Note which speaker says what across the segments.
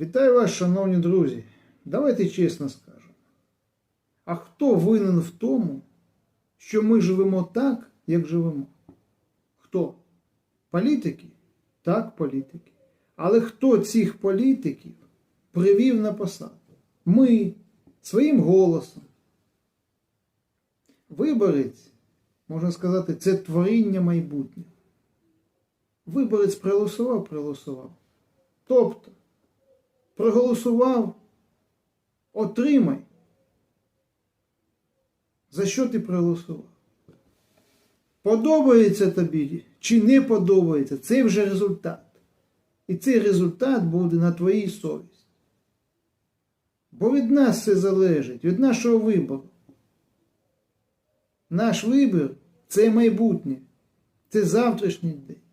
Speaker 1: Вітаю вас, шановні друзі. Давайте чесно скажемо. А хто винен в тому, що ми живемо так, як живемо? Хто? Політики? Так, політики. Але хто цих політиків привів на посаду? Ми своїм голосом. Виборець, можна сказати, це творіння майбутнього. Виборець проголосував, проголосував. Тобто, проголосував, отримай. За що ти проголосував? Подобається тобі чи не подобається, це вже результат. І цей результат буде на твоїй совісті. Бо від нас все залежить, від нашого вибору. Наш вибір це майбутнє, це завтрашній день.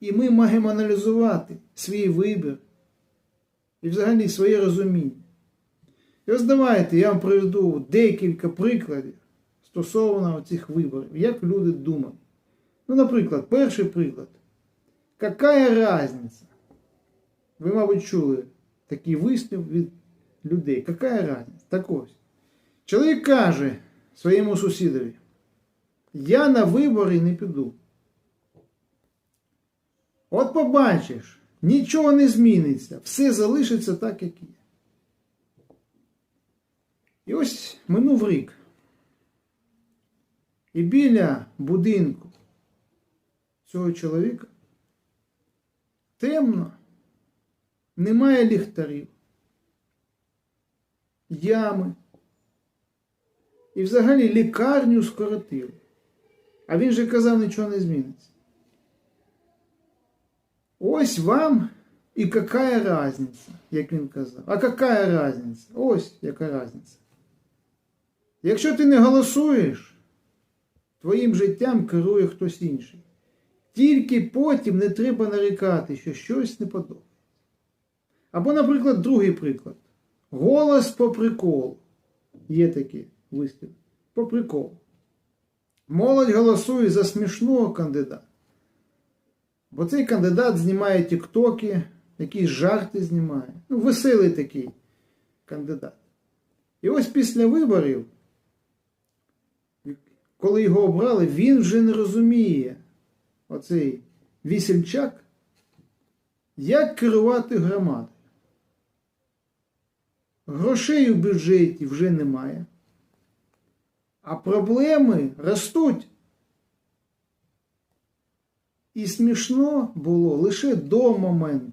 Speaker 1: І ми маємо аналізувати свій вибір і взагалі своє розуміння. І ось давайте я вам приведу декілька прикладів стосовно цих виборів, як люди думають. Ну, наприклад, перший приклад. Какая разниця? Ви, мабуть, чули такий вислів від людей. Какая разниця? Так ось. Чоловік каже своєму сусідові, я на вибори не піду. От побачиш, нічого не зміниться, все залишиться так, як є. І ось минув рік. І біля будинку цього чоловіка темно, немає ліхтарів, ями. І взагалі лікарню скоротили. А він же казав, нічого не зміниться. Ось вам і какая разниця, як він казав. А какая разниця? Ось яка разниця. Якщо ти не голосуєш, твоїм життям керує хтось інший. Тільки потім не треба нарікати, що щось не подобається. Або, наприклад, другий приклад. Голос по приколу. Є такий вислів. По приколу. Молодь голосує за смішного кандидата. Бо цей кандидат знімає тіктоки, якісь жарти знімає. Ну, веселий такий кандидат. І ось після виборів, коли його обрали, він вже не розуміє, оцей вісельчак, як керувати громадою. Грошей у бюджеті вже немає. А проблеми ростуть. І смішно було лише до моменту,